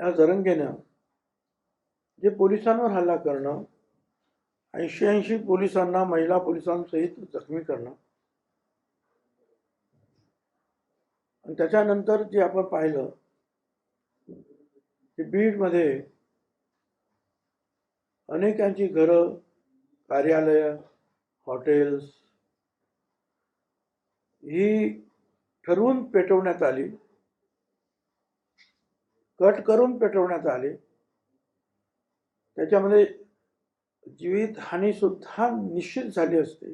या जरंगेनं जे पोलिसांवर हल्ला करणं ऐंशी ऐंशी पोलिसांना महिला पोलिसांसहित जखमी करणं आणि त्याच्यानंतर जे आपण पाहिलं की बीडमध्ये अनेकांची घरं कार्यालय हॉटेल्स ही ठरवून पेटवण्यात आली. कट करून पेटवण्यात आले. त्याच्यामध्ये जीवितहानी सुद्धा निश्चित झाली असते.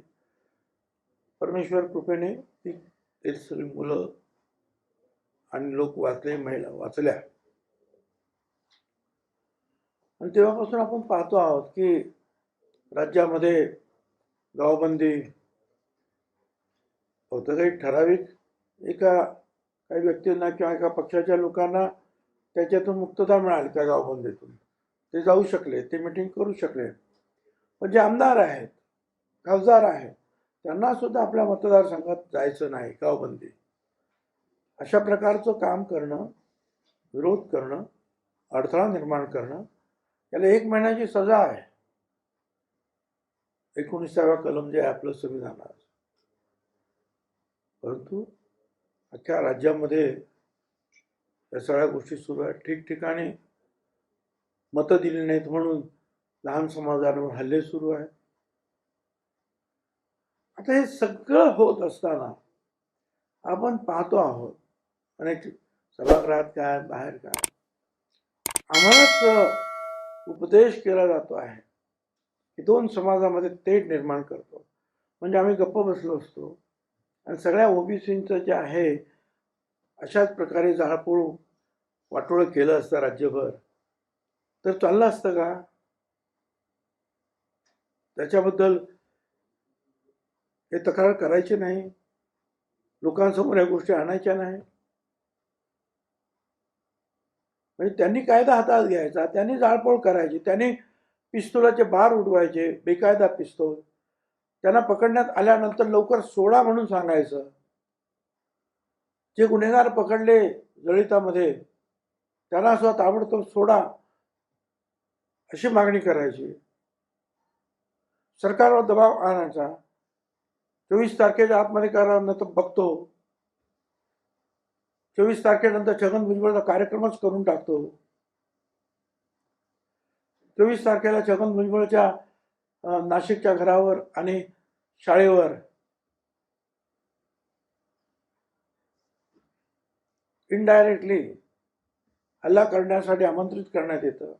परमेश्वर कृपेने ती ते सगळी मुलं आणि लोक वाचले महिला वाचल्या. आणि तेव्हापासून आपण पाहतो आहोत की राज्यामध्ये गावबंदी होतं काही ठराविक एका काही व्यक्तींना किंवा एका पक्षाच्या लोकांना त्याच्यातून मुक्तता मिळाली त्या गावबंदीतून ते जाऊ शकले ते मिटिंग करू शकले. पण जे आमदार आहेत खासदार आहेत त्यांना सुद्धा आपल्या मतदारसंघात जायचं नाही गावबंदी. अशा प्रकारचं काम करणं विरोध करणं अडथळा निर्माण करणं याला एक महिन्याची सजा आहे. एकोणीसाव्या कलम जे आहे आपलं संविधानात परंतु अख्ख्या राज्यामध्ये या सगळ्या गोष्टी सुरू आहेत. ठिकठिकाणी मतं दिली नाहीत म्हणून लहान समाजांवर हल्ले सुरू आहेत. आता हे सगळं होत असताना आपण पाहतो आहोत अनेक सभागृहात काय बाहेर काय. आम्हालाच उपदेश केला जातो आहे की दोन समाजामध्ये तेढ निर्माण करतो. म्हणजे आम्ही गप्प बसलो असतो. आणि सगळ्या ओबीसींचं जे आहे अशाच प्रकारे जाळपोळ वाटोळं केलं असतं राज्यभर. तर चाललं असतं का? त्याच्याबद्दल हे तक्रार करायची नाही. लोकांसमोर या गोष्टी आणायच्या नाही. म्हणजे त्यांनी कायदा हातात घ्यायचा त्यांनी जाळपोळ करायची त्यांनी पिस्तुलाचे बार उडवायचे बेकायदा पिस्तूल. त्यांना पकडण्यात आल्यानंतर लवकर सोडा म्हणून सांगायचं. जे गुन्हेगार पकडले जळितामध्ये त्यांना सुद्धा ताबडतोब सोडा अशी मागणी करायची. सरकारवर दबाव आणायचा. चोवीस तारखेच्या आतमध्ये करा तर बघतो. चोवीस तारखेनंतर छगन भुजबळचा कार्यक्रमच करून टाकतो. चोवीस तारखेला छगन भुजबळच्या नाशिकच्या घरावर आणि शाळेवर इनडायरेक्टली हल्ला करण्यासाठी आमंत्रित करण्यात येतं.